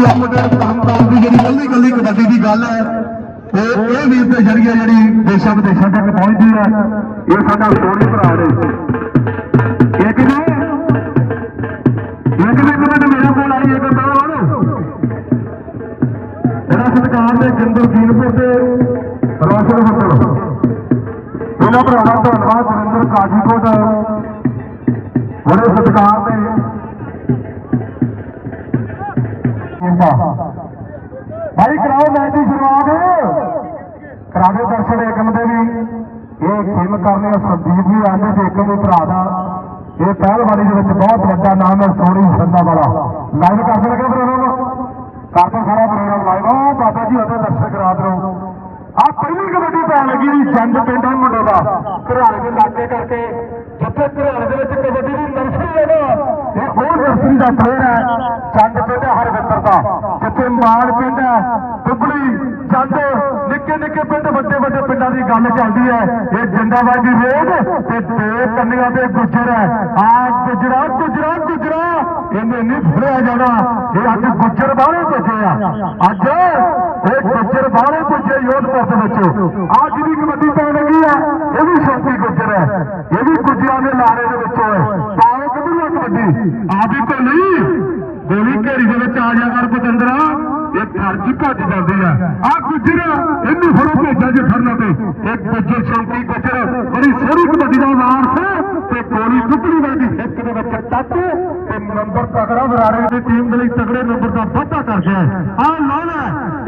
ਵੀ ਆ ਦੀ ਜਿਹੜੀ ਕੱਲੀ ਕੱਲੀ ਕਬੱਡੀ ਦੀ ਗੱਲ ਹੈ ਉਹ ਇਹ ਵੀਰ ਤੇ ਜਰੀਏ ਜਿਹੜੀ ਦੇਸ਼ਾਂ ਵਿਦੇਸ਼ਾਂ ਤੱਕ ਪਹੁੰਚਦੀ ਹੈ, ਇਹ ਸਾਡਾ ਸੋਹਣੀ ਭਰਾ ਨੇ। ਇਹ ਕਿਵੇਂ? ਇਹ ਕਿਵੇਂ ਕਿਵੇਂ ਮੇਰੇ ਕੋਲ ਆਈ, ਇੱਕ ਦੋ ਹੁਣ ਇਹਦਾ ਸਤਿਕਾਰ ਦੇ ਜਿੰਦਰ ਜੀਨਪੁਰ ਦੇ ਰੋਸ਼ਨ ਹੁਸਨ ਉਹਨਾਂ ਭਰਾਵਾਂ ਦਾ ਧੰਨਵਾਦ ਸੁਰਿੰਦਰ ਕਾਜੀਕੋਟ। ਕਰਾਓ ਮੈਚ ਦੀ ਸ਼ੁਰੂਆਤ। ਕਰਾਵੇ ਦਰਸ਼ਨ ਏਕਮ ਦੇ ਵੀ। ਇਹ ਖੇਮ ਕਰਨੇ ਸੰਦੀਪ ਵੀ ਆਂਦੇ ਤੇ ਏਕਮ ਦੇ ਭਰਾ ਦਾ। ਇਹ ਪਹਿਲਵਾੜੀ ਦੇ ਵਿੱਚ ਬਹੁਤ ਵੱਡਾ ਨਾਮ ਹੈ, ਸੋਹਣੀ ਛੰਦਾ ਵਾਲਾ। ਲਾਈਵ ਕਰ ਦੇਣਗੇ ਪ੍ਰੋਗਰਾਮ ਕਰਦੇ ਸਾਰਾ ਪ੍ਰੋਗਰਾਮ ਲਾਈਵ ਆ ਬਾਬਾ ਜੀ, ਉਹਦੇ ਦਰਸ਼ਨ ਕਰਾ ਦਿਓ। ਆ ਪਹਿਲੀ ਕਬੱਡੀ ਪੈਣ ਲੱਗੀ ਜੀ, ਜੰਡ ਪਿੰਡ ਹੈ ਮੁੰਡੇ ਦਾ। ਘਰਾਲੇ ਦੇ ਲਾਗੇ ਕਰਕੇ ਜਿੱਥੇ ਘਰਾਲੇ ਦੇ ਵਿੱਚ ਕਬੱਡੀ ਦੀ ਨਰਸਰੀ ਹੈ ਨਾ, ਇਹ ਉਹ ਨਰਸਰੀ ਦਾ ਪਲੇਅਰ ਹੈ ਜੰਡ ਪਿੰਡ ਹਰਵਿੰਦਰ ਦਾ, ਜਿੱਥੇ ਮਾਲ ਪਿੰਡ ਹੈ ਦੁਬਲੀ ਜੰਡ ਨਿੱਕੇ ਨਿੱਕੇ ਪਿੰਡ, ਵੱਡੇ ਵੱਡੇ ਪਿੰਡਾਂ ਦੀ ਗੱਲ ਚੱਲਦੀ ਹੈ। ਇਹ ਜਿੰਦਾਬਾਦੀ ਰੋਡ ਤੇ ਦੋ ਕੰਨੀਆਂ ਤੇ ਗੁੱਜਰ ਹੈ। ਆ ਗੁਜਰਾ ਗੁਜਰਾ ਗੁਜਰਾ, ਇਹਨੇ ਨਹੀਂ ਫੜਿਆ ਜਾਣਾ। ਇਹ ਅੱਜ ਗੁੱਜਰ ਬਾਹਰੋਂ ਭੱਜੇ ਆ। ਅੱਜ ਇਹ ਗੁੱਜਰ ਬਾਹਰੋਂ ਪੁੱਜੇ ਯੋਧਪੁਰ ਦੇ ਵਿੱਚ ਅੱਜ ਦੀ ਕਬੱਡੀ ਪੈਣ ਲੱਗੀ ਆ, ਇਹ ਵੀ ਸ਼ੌਕੀ ਗੁੱਜਰ ਹੈ। ਇਹ ਵੀ ਗੁੱਜਰਾਂ ਦੇ ਲਾਰੇ ਦੇ ਵਿੱਚੋਂ ਹੈ। ਪਾਓ ਕਿਧਰੋਂ ਕਬੱਡੀ? ਆਦੀ ਤੋਂ ਨਹੀਂ ਗੋਲੀ ਘੇਰੀ ਦੇ ਵਿੱਚ ਆ ਜਾ ਕਰ ਪਤੰਦਰਾ। ਇਹ ਫਰਜ਼ ਭੱਜ ਜਾਂਦੀ ਆ। ਆ ਗੁੱਜਰ ਇਹਨੂੰ ਫੜੋ ਭੇਜਾ ਜੇ ਫੜਨਾ ਤੇ। ਇਹ ਗੁੱਜਰ ਸ਼ੌਕੀ ਗੁੱਜਰ, ਬੜੀ ਸੋਹਣੀ ਕਬੱਡੀ ਦਾ ਵਾਰਸ ਤੇ ਗੋਲੀ ਟੁੱਟਣੀ ਵਾਲੀ ਹਿੱਕ ਦੇ ਵਿੱਚ ਟੱਚ ਤੇ ਨੰਬਰ ਤਕੜਾ ਵਰਾਰੇ ਦੀ ਟੀਮ ਦੇ ਲਈ ਤਗੜੇ ਨੰਬਰ ਦਾ ਵਾਧਾ ਕਰ ਗਿਆ ਆ ਲਾਣਾ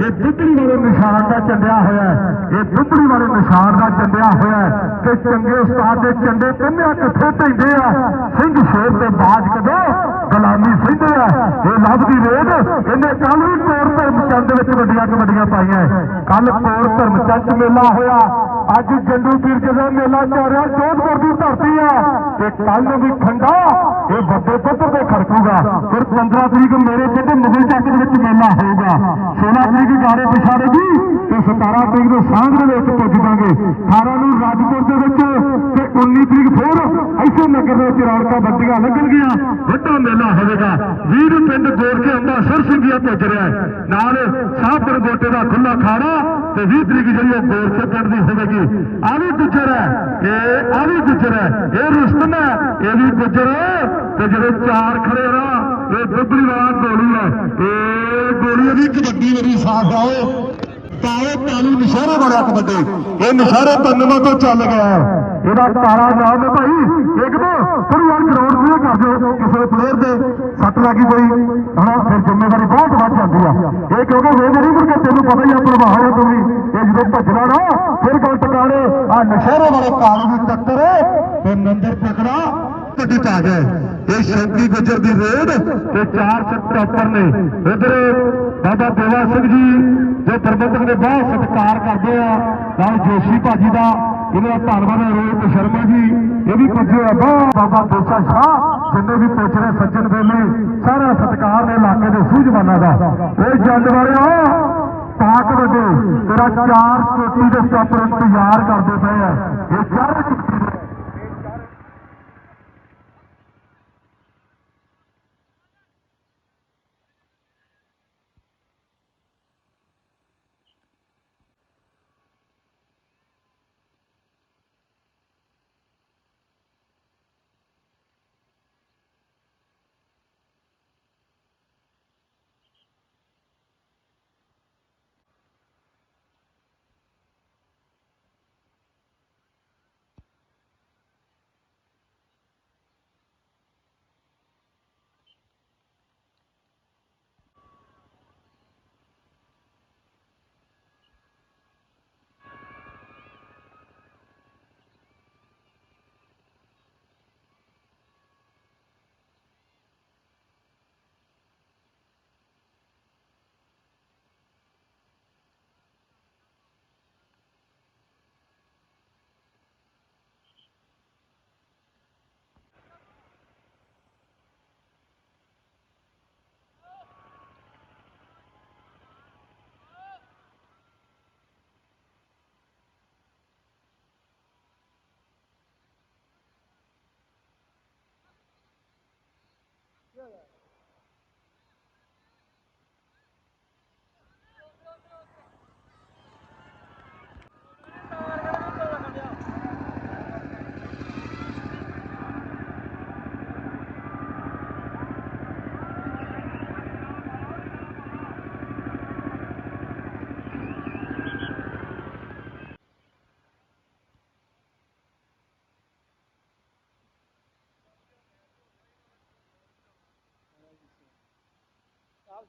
ਇਹ ਦੁੱਧੜੀ ਵਾਲੇ ਨਿਸ਼ਾਨ ਦਾ ਚੰਡਿਆ ਹੋਇਆ ਇਹ ਦੁੱਧੜੀ ਵਾਲੇ ਨਿਸ਼ਾਨ ਦਾ ਚੰਡਿਆ ਹੋਇਆ ਹੈ ਚੰਗੇ ਉਸਤਾਦ ਦੇ ਚੰਡੇ ਕੰਨਿਆ ਕਿੱਥੇ ਪੈਂਦੇ ਆ? ਸਿੰਘ ਸ਼ੇਰ ਤੇ ਬਾਜ ਕਦੋਂ ਗੁਲਾਮੀ ਸਹਿੰਦੇ ਆ? ਇਹ ਲੱਭਦੀ ਰੇਡ ਇਹਨੇ ਕੱਲ ਵੀ ਕੋਰ ਧਰਮਚੰਦ ਦੇ ਵਿੱਚ ਵੱਡੀਆਂ ਕਬੱਡੀਆਂ ਪਾਈਆਂ ਕੱਲ ਕੋਰ ਧਰਮ ਚੰਦ ਮੇਲਾ ਹੋਇਆ। ਅੱਜ ਜੰਡੂ ਪੀਰ ਜੀ ਦਾ ਮੇਲਾ ਚੱਲ ਰਿਹਾ ਜੋਧਪੁਰ ਦੀ ਧਰਤੀ ਆ। ਤੇ ਕੱਲ ਵੀ ਖੰਡਾ ਇਹ ਵੱਡੇ ਪੱਧਰ ਤੇ ਖੜਕੂਗਾ। ਫਿਰ 15 ਤਰੀਕ ਮੇਰੇ ਪਿੰਡ ਮੁਗਲ ਚੱਕ ਦੇ ਵਿੱਚ ਮੇਲਾ ਹੋਊਗਾ। 16 ਤਰੀਕ ਗਾਰੇ ਪਛਾੜੇਗੀ ਤੇ 17 ਤਰੀਕ ਨੂੰ ਸਾਂਝ ਦੇ ਵਿੱਚ ਪੁੱਜ ਜਾਵਾਂਗੇ। 18 ਨੂੰ ਰਾਜਪੁਰ ਦੇ ਵਿੱਚ ਤੇ 19 ਤਰੀਕ ਫਿਰ ਐਸੇ ਨਗਰ ਦੇ ਵਿੱਚ ਰੌਣਕਾਂ ਬੱਦੀਆਂ ਲੱਗਣਗੀਆਂ। ਵੱਡਾ ਮੇਲਾ ਹੋਵੇਗਾ। ਵੀਰ ਪਿੰਡ ਗੋਰਖੇ ਅੰਬਾ ਸਰ ਸਿੰਘੀਆ ਪੁੱਜ ਰਿਹਾ ਹੈ। ਨਾਲ ਸਾਹਪੁਰ ਗੋਟੇ ਦਾ ਖੁੱਲਾ ਖਾੜਾ ਤੇ 20 ਤਰੀਕ ਜਿਹੜੀ ਉਹ ਗੋਰਖੇ ਪਿੰਡ ਦੀ ਹੋਵੇਗੀ। ਆ ਵੀ ਗੁੱਜਰ ਹੈ। ਇਹ ਆ ਵੀ ਗੁੱਜਰ ਹੈ। ਇਹ ਰੁਸਤਮ ਹੈ। ਇਹ ਵੀ ਗੁੱਜਰ। ਹੈ ਤੇ ਜਿਹੜੇ ਚਾਰ ਖੜੇ ਨਾ, ਇਹ ਦੁੱਬੜੀ ਵਾਲਾ ਗੋਲੀ ਹੈ ਇਹ ਗੋਲੀ ਇਹਦੀ ਕਬੱਡੀ ਮੇਰੀ ਸਾਫ਼ ਆਓ ਤਾਏ ਤਾਲੂ ਨਿਸ਼ਾਰੇ ਵਾਲਾ ਕਬੱਡੀ। ਇਹ ਨਿਸ਼ਾਰੇ ਪੰਨਵਾ ਤੋਂ ਚੱਲ ਗਿਆ। ਇਹਦਾ ਤਾਰਾ ਨਾਮ ਹੈ ਭਾਈ, ਇੱਕ ਦੋ ਥੋੜੀ ਵਾਰ ਗਰਾਊਂਡ ਪੂਰਾ ਕਰ ਦਿਓ, ਕਿਸੇ ਪਲੇਅਰ ਦੇ ਸੱਟ ਲੱਗੀ ਕੋਈ, ਹਨਾ? ਫਿਰ ਜ਼ਿੰਮੇਵਾਰੀ ਬਹੁਤ ਵੱਧ ਜਾਂਦੀ ਆ। ਇਹ ਕਿਉਂਕਿ ਹੋ ਨਹੀਂ ਮੁੜ ਕੇ ਤੈਨੂੰ ਪਤਾ ਹੀ ਆ ਪ੍ਰਭਾਵ ਹੈ ਵੀ। ਇਹ ਜਦੋਂ ਭੱਜਣਾ ਨਾ, ਫਿਰ ਗੱਲ ਟਿਕਾਣੇ। ਆ ਨਸ਼ਹਿਰੇ ਵਾਲੇ ਕਾਲੂ ਦੀ ਟੱਕਰ, ਤੇ ਨੰਬਰ ਤਕੜਾ ਗੱਡੀ ਚ ਆ ਇਹ ਸ਼ੌਕੀ ਗੁੱਜਰ ਦੀ ਰੇਡ ਤੇ ਚਾਰ ਸਟਾਪਰ ਨੇ। ਇਧਰ ਬਾਬਾ ਦੇਵਾ ਸਿੰਘ ਜੀ, ਜੋ ਪ੍ਰਬੰਧਕ ਨੇ ਬਹੁਤ ਸਤਿਕਾਰ ਕਰਦੇ ਆ। ਨਾਲ ਜੋਸ਼ੀ ਭਾਜੀ ਦਾ ਇਹਨਾਂ ਦਾ ਧੰਨਵਾਦ ਰੋਹਿਤ ਸ਼ਰਮਾ ਜੀ, ਇਹ ਵੀ ਪੁੱਜੇ ਆ। ਬਾਬਾ ਦੋਸਾ ਸ਼ਾਹ, ਜਿੰਨੇ ਵੀ ਪੁੱਜ ਰਹੇ ਸੱਜਣ ਵੇਲੇ ਸਾਰਾ ਸਤਿਕਾਰ ਨੇ ਇਲਾਕੇ ਦੇ ਸੂਝਵਾਨਾਂ ਦਾ। ਇਹ ਜੰਡ ਵਾਲਿਓ, ਪਾਕ ਵੱਡੇ, ਤੇਰਾ ਚਾਰ ਚੋਟੀ ਦੇ ਸਟਾਪਰ ਇੰਤਜ਼ਾਰ ਕਰਦੇ ਪਏ ਆ। ਇਹ ਚਾਰ ਚੋਟੀ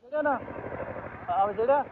ਦੇ ਨਾ ਆਪ ਜਿਹੜਾ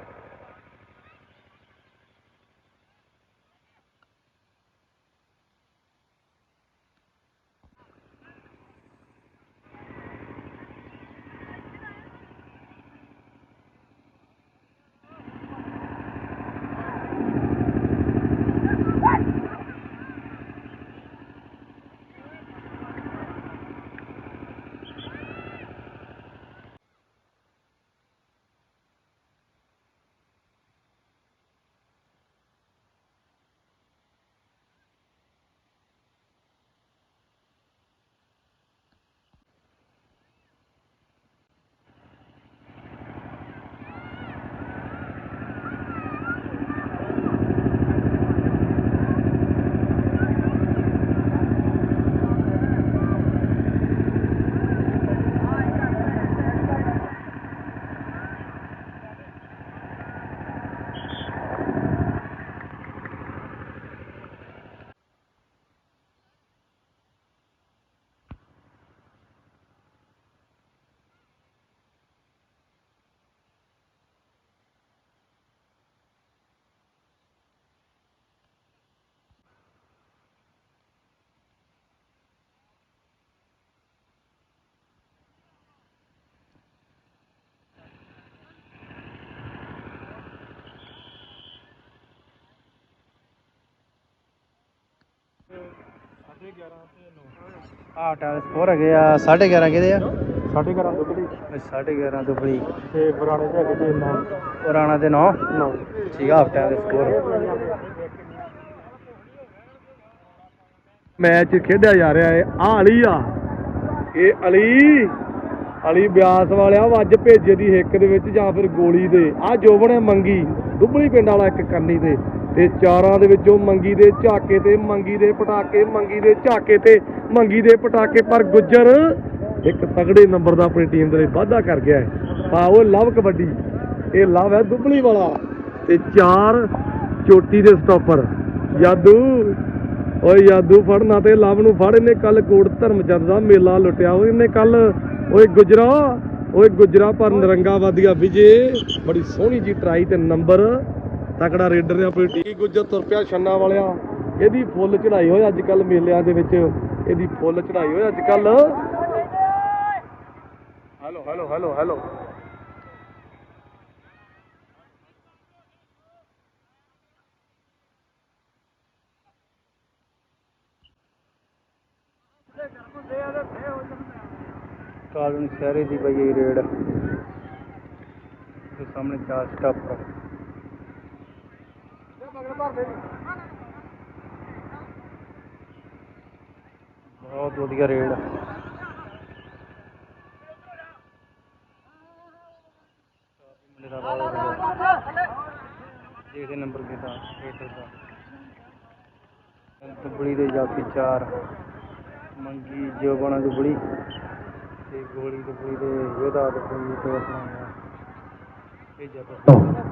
ਆ ਟਾਇਰ ਸਕੋਰ ਹੈਗੇ ਆ 11.5 ਕਿਹਦੇ ਆ? ਸਾਡੇ ਘਰਾਂ ਤੋਂ ਬੜੀ। 11.5 ਤੋਂ ਬੜੀ। ਤੇ ਪੁਰਾਣੇ ਦੇ ਹੈਗੇ ਤੇ ਨਾ। ਪੁਰਾਣਾ ਦੇ 9 ਨਾ। ਠੀਕ ਆ ਹਾਫ ਟਾਈਮ ਦੇ ਸਕੋਰ ਮੈਚ ਖੇਡਿਆ ਜਾ ਰਿਹਾ ਹੈ ਆ ਅਲੀ ਆ। ਇਹ ਅਲੀ ਅਲੀ ਬਿਆਸ ਵਾਲਿਆ ਵਾ ਅੱਜ ਭੇਜੇ ਦੀ ਹਿੱਕ ਦੇ ਵਿੱਚ ਜਾਂ ਫਿਰ ਗੋਲੀ ਦੇ। ਆ ਜੋਬਣ ਮੰਗੀ ਦੁੱਬਲੀ ਪਿੰਡ ਵਾਲਾ ਇੱਕ ਕੰਨੀ ਤੇ। ਤੇ ਚਾਰਾਂ ਦੇ ਵਿੱਚੋਂ ਮੰਗੀ ਦੇ ਝਾਕੇ ਤੇ, ਮੰਗੀ ਦੇ ਪਟਾਕੇ, ਮੰਗੀ ਦੇ ਝਾਕੇ ਤੇ, ਮੰਗੀ ਦੇ ਪਟਾਕੇ। ਪਰ ਗੁੱਜਰ ਇੱਕ ਤਗੜੇ ਨੰਬਰ ਦਾ ਆਪਣੀ ਟੀਮ ਦੇ ਲਈ ਵਾਧਾ ਕਰ ਗਿਆ ਹੈ। ਆ ਉਹ ਲਵ ਕਬੱਡੀ। ਇਹ ਲਵ ਹੈ ਦੁੱਬਲੀ ਵਾਲਾ। ਤੇ ਚਾਰ ਚੋਟੀ ਦੇ ਸਟਾਪਰ ਯਾਦੂ, ਓਏ ਯਾਦੂ ਫੜਨਾ ਤੇ ਲਵ ਨੂੰ ਫੜ। ਇਹਨੇ ਕੱਲ ਕੋਟ ਧਰਮਚੰਦ ਦਾ ਮੇਲਾ ਲੁੱਟਿਆ। ਓਏ, ਇਹਨੇ ਕੱਲ ਓਏ ਗੁਜਰਾ ਓਏ ਗੁਜਰਾ ਪਰ ਨਰੰਗਾ ਵਾਦੀਆ ਵਿਜੇ। ਬੜੀ ਸੋਹਣੀ ਜੀ ਟਰਾਈ ਤੇ ਨੰਬਰ। ਤਕੜਾ ਰੇਡਰ ਨੇ ਆਪਣੀ ਟੀ ਗੁੱਜਰ ਤੁਰ ਪਿਆ ਛੰਨਾ ਵਾਲਿਆ? ਇਹਦੀ ਫੁੱਲ ਚੜਾਈ ਹੋਏ ਅੱਜ ਕੱਲ ਮੇਲਿਆਂ ਦੇ ਵਿੱਚ। ਇਹਦੀ ਫੁੱਲ ਚੜਾਈ ਹੋਏ ਅੱਜ ਕੱਲ ਹੈਲੋ ਹੈਲੋ ਹੈਲੋ ਹੈਲੋ। ਕਾਲਨ ਸ਼ਹਿਰੇ ਦੀ ਬਈ ਰੇਡ। ਤੇ ਸਾਹਮਣੇ ਚਾਰ ਸਟਾਪ ਬਹੁਤ ਵਧੀਆ ਰੇਡ ਦੇਖਦੇ ਨੰਬਰ ਕਿਤਾ ਰੇਡਰ ਦਾ ਦੁਬੜੀ ਦੇ ਜਾਫੀ ਚਾਰ, ਮੰਗੀ ਜੋਬਣਾ ਦੁਬੜੀ ਤੇ ਗੋਲੀ ਦੁਬੜੀ ਦੇ ਯੋਧਾ ਦੁਬੜੀ ਤੇ ਆਪਣਾ ਇਹ ਜੱਟ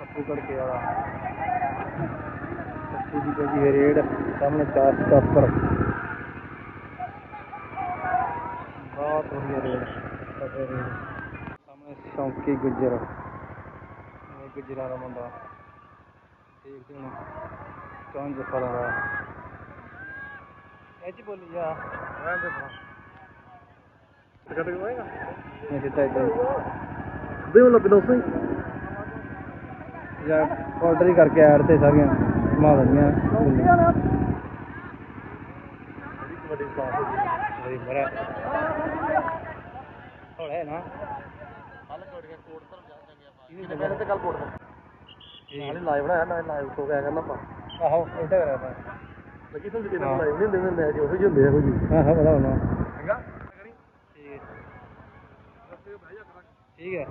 ਪੱਪੂ ਕਰਕੇ ਵਾਲਾ ਪੱਪੂ ਦੀ ਜੀ ਰੇਡ ਸਾਹਮਣੇ ਚਾਰ ਸਟਾਪਰ ਵਧੀਆ ਰੋਡ ਪਟੇ ਰੋਡ ਸ਼ੌਂਕੀ ਗੁੱਜਰ? ਗੁੱਜਰਾਂ ਦਾ ਮੁੰਡਾ। ਦੇਖਦੇ ਹੁਣ। ਕੌਣ ਜਫਾ ਦਾ। ਇਹ ਚ ਬੋਲੀ ਜਾ। ਰਹਿਣ ਦੇ ਟਿਕਟ ਹੋਏਗਾ ਮੈਂ ਸਿੱਧਾ ਇੱਧਰ। ਦੇ ਉਹ ਲੱਗ ਦੋਸਤ। ਜਾਂ ਆਰਡਰ ਹੀ ਕਰਕੇ ਐਡ ਤੇ ਸਾਰੀਆਂ ਘੁਮਾ ਦਿੰਦੀਆਂ। ਬੜੀ ਸਾਫ਼ ਹੋ ਗਈ ਬੜੀ ਬੜਾ ਹੋਲੇ ਨਾ। ਕੋਟ ਤੋਂ ਜਾ ਚੰਗੇ ਆਪਾਂ ਇਹਨੇ ਮੇਰੇ ਤੇ ਕੱਲ ਕੋਟ ਤੋਂ ਨਾਲੇ ਲਾਈਵ ਬਣਾਇਆ ਨਾ ਲਾਈਵ ਤੋਂ ਗਿਆ ਕਰਨਾ ਆਪਾਂ ਆਹੋ ਇੱਦਾਂ ਕਰਿਆ ਤਾਂ ਲੱਗੀ ਤੁਹਾਨੂੰ ਕਿਹਨਾਂ ਲਾਈਵ ਨਹੀਂ ਹੁੰਦੇ ਮੈਚ ਉਹੋ ਜਿਹੇ ਹੁੰਦੇ ਆ ਕੋਈ ਹਾਂ ਹਾਂ ਪਤਾ ਹੋਣਾ ਹੈਗਾ ਠੀਕ ਹੈ ਠੀਕ ਹੈ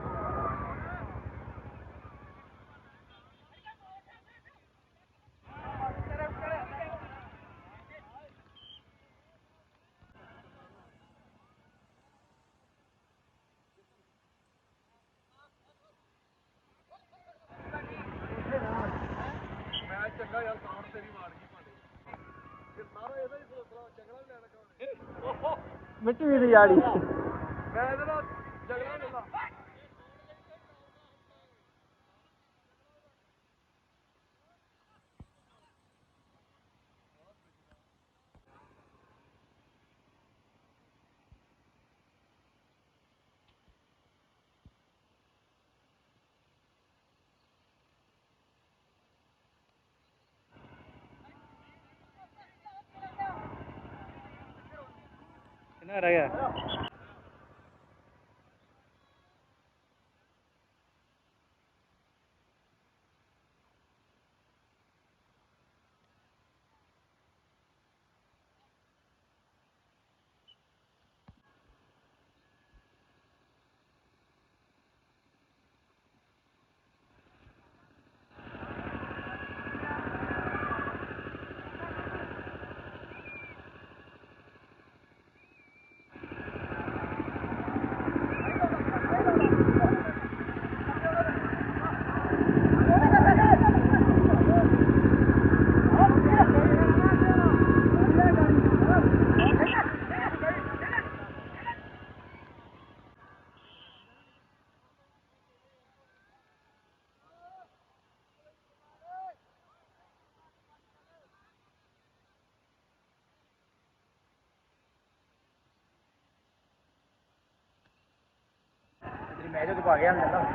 ਮੈਚ ਚੰਗਾ ਯਾਰ ਸਾਰ ਤੇਰੀ ਮਾਰ ਗਈ ਭਾਂਡੇ ਇਹ ਸਾਰਾ ਇਹਦਾ ਹੀ ਫੋਸਲਾ ਜੰਗਲਾ ਵੀ ਲੈਣ ਕਰਾਉਣੇ ਮਿੱਟੀ ਵੀ ਯਾੜੀ ਮੈਂ ਇਹਦੇ ਨਾਲ ਜੰਗਲਾ ਲੈਣਾ ਕਿੰਨਾ ਰਹਿ ਗਿਆ ਪਾ ਗਿਆ ਹੁੰਦਾ ਨਾ।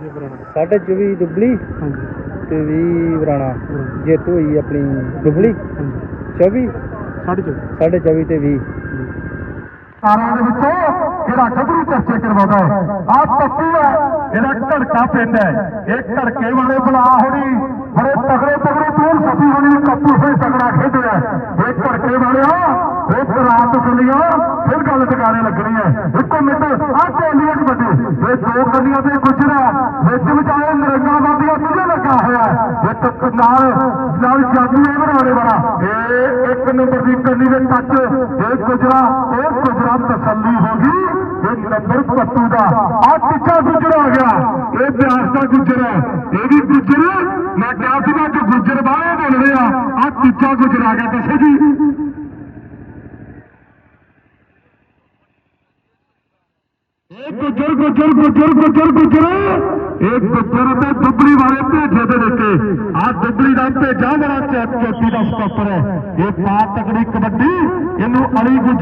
ਸਾਢੇ 24 ਦੁਬਲੀ ਤੇ 20 ਵਰਾਣਾ ਜਿੱਤ ਹੋਈ ਆਪਣੀ ਦੁਬਲੀ। 24 ਸਾਢੇ 24 ਤੇ 20 ਸਾਰਿਆਂ ਦੇ ਵਿੱਚੋਂ ਜਿਹੜਾ ਗੱਭਰੂ ਚਰਚੇ ਕਰਵਾਉਂਦਾ ਹੈ ਆਹ ਪੱਪੂ ਹੈ ਇਹਦਾ ਘੜਕਾ ਪਿੰਡ ਹੈ। ਇਹ ਘੜਕੇ ਵਾਲੇ ਬਲਾ ਹੋਣੀ ਬੜੇ ਤਗੜੇ ਤਗੜੇ ਤੂਰ ਸਫੀ ਹੋਣੀ ਕੱਪੂ ਹੋਈ ਤਗੜਾ ਖੇਡਿਆ। ਇਹ ਘੜਕੇ ਵਾਲਿਆ, ਇੱਕ ਰਾਤ ਚੱਲੀਆਂ ਫਿਰ ਗੱਲ ਟਿਕਾਣੇ ਲੱਗਣੀ ਹੈ। ਇੱਕੋ ਮਿੰਟ, ਆਹ ਟੋਲੀਆਂ ਕਬੱਡੀ ਇਹ ਦੋ ਕੰਨੀਆਂ ਤੇ ਗੁਜਰਾ ਵਿੱਚ ਵਿਚਾਲੇ ਨਰੰਗਾ ਬਾਦੀਆਂ ਤੁਝੇ ਲੱਗਾ ਹੋਇਆ? ਹੈ। ਇੱਕ ਨਾਲ ਨਾਲ ਜਾਦੂ ਇਹ ਬਣਾਉਣੇ ਵਾਲਾ। ਇਹ ਇੱਕ ਨੰਬਰ ਦੀ ਕੰਨੀ ਦੇ ਟੱਚ ਇਹ ਗੁਜਰਾ ਇਹ ਗੁਜਰਾ ਤਸੱਲੀ ਹੋ ਗਈ। ਇਹ ਨੰਬਰ ਪੱਤੂ ਦਾ। ਆ ਟਿੱਚਾ ਗੁਜਰ ਆ ਗਿਆ। ਇਹ ਬਿਆਸ ਦਾ ਗੁੱਜਰ ਹੈ। ਇਹ ਵੀ ਗੁੱਜਰ। ਮੈਂ ਕਿਹਾ ਸੀਗਾ ਕਿ ਗੁੱਜਰ ਬਾਹਰ ਬੋਲਦੇ ਆ। ਆ ਟਿੱਚਾ ਗੁਜਰ ਆ ਗਿਆ। ਦੱਸੋ ਜੀ। ਇਹ ਗੁੱਜਰ ਗੁੱਜਰ ਗੁੱਜਰ ਗੁੱਜਰ ਗੁੱਜਰ। ਇਹ ਗੁੱਜਰ ਤੇ ਦੁਬਲੀ ਵਾਲੇ ਭੇਜੇ ਦੇ ਦਿੱਤੇ ਆ ਦੁਬਲੀ ਦਾ ਭੇਜਾ ਬੜਾ ਚੋਟੀ ਦਾ ਸਟਾਪਰ ਹੈ ਇਹ ਪਾ ਤਕੜੀ ਕਬੱਡੀ। ਇਹਨੂੰ ਅਲੀ ਗੁੱਜਰ